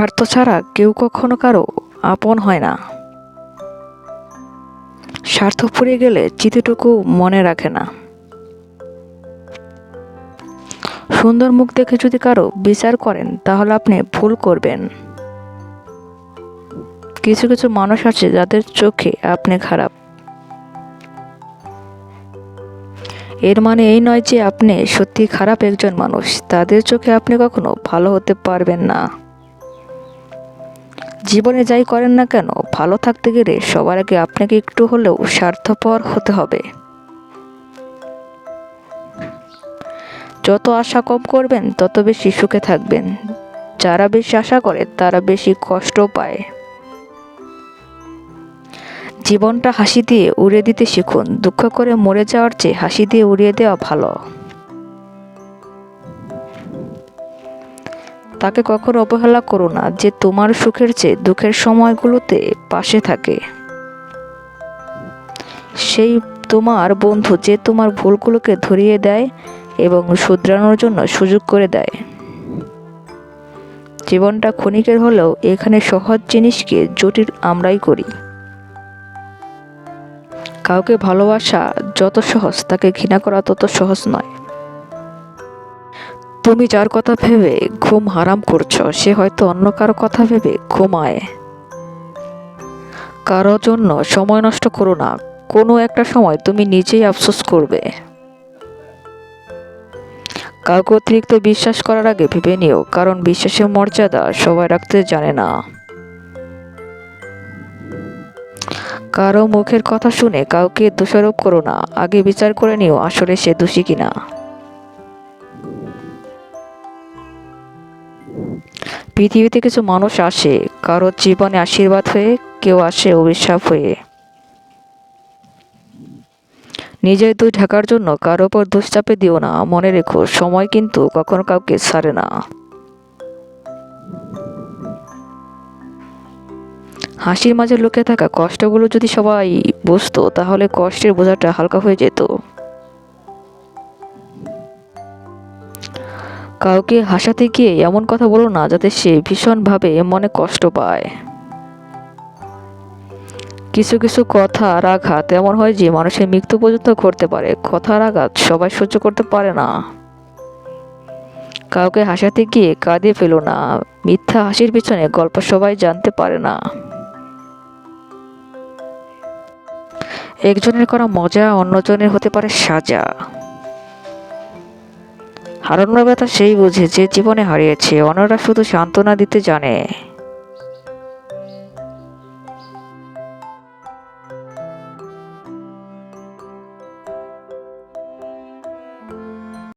স্বার্থ ছাড়া কেউ কখনো কারও আপন হয় না। স্বার্থ ফুরিয়ে গেলে চিঠিটুকু মনে রাখে না। সুন্দর মুখ দেখে যদি কারও বিচার করেন, তাহলে আপনি ভুল করবেন। কিছু কিছু মানুষ আছে যাদের চোখে আপনি খারাপ। এর মানে এই নয় যে আপনি সত্যি খারাপ একজন মানুষ। তাদের চোখে আপনি কখনো ভালো হতে পারবেন না। জীবনে যাই করেন না কেন, ভালো থাকতে গেলে সবার আগে আপনাকে একটু হলেও স্বার্থপর হতে হবে। যত আশা কম করবেন, তত বেশি সুখে থাকবেন। যারা বেশি আশা করে, তারা বেশি কষ্ট পায়। জীবনটা হাসি দিয়ে উড়িয়ে দিতে শিখুন। দুঃখ করে মরে যাওয়ার চেয়ে হাসি দিয়ে উড়িয়ে দেওয়া ভালো। তাকে কখনো অবহেলা করো না যে তোমার সুখের চেয়ে দুঃখের সময়গুলোতে পাশে থাকে। সেই তোমার বন্ধু যে তোমার ভুলগুলোকে ধরিয়ে দেয় এবং শুধরানোর জন্য সুযোগ করে দেয়। জীবনটা ক্ষণিকের হলেও এখানে সহজ জিনিসকে জটিল আমরাই করি। কাউকে ভালোবাসা যত সহজ, তাকে ঘৃণা করা তত সহজ নয়। তুমি যার কথা ভেবে ঘুম হারাম করছ, সে হয়তো অন্য কারও কথা ভেবে ঘুমায়। কারও জন্য সময় নষ্ট করো না, কোনো একটা সময় তুমি নিজেই আফসোস করবে। কাউকে অতিরিক্ত বিশ্বাস করার আগে ভেবে নিও, কারণ বিশ্বাসের মর্যাদা সবাই রাখতে জানে না। কারও মুখের কথা শুনে কাউকে দোষারোপ করো না, আগে বিচার করে নিও আসলে সে দোষী কিনা। পৃথিবীতে কিছু মানুষ আসে, কারও জীবনে আশীর্বাদ হয়ে কেউ আসে অভিশাপ হয়ে। নিজের দোষ ঢাকার জন্য কারও ওপর দোষ চাপে দিও না, মনে রেখো, সময় কিন্তু কখনো কাউকে ছাড়ে না। হাসির মাঝে লুকে থাকা কষ্টগুলো যদি সবাই বুঝতো, তাহলে কষ্টের বোঝাটা হালকা হয়ে যেত। কাউকে হাসাতে গিয়ে এমন কথা বলো না যাতে সে ভীষণভাবে মনে কষ্ট পায়। কিছু কিছু কথার আঘাত এমন হয় যে মানুষের মৃত্যু পর্যন্ত ঘটতে পারে। কথার আঘাত সবাই সহ্য করতে পারে না। কাউকে হাসাতে গিয়ে কাঁদিয়ে ফেলো না। মিথ্যা হাসির পিছনে গল্প সবাই জানতে পারে না। একজনের করা মজা, অন্যজনের হতে পারে সাজা। হারানোর ব্যথা সেই বুঝে যে জীবনে হারিয়েছে। অন্যরা শুধু সান্ত্বনা দিতে জানে।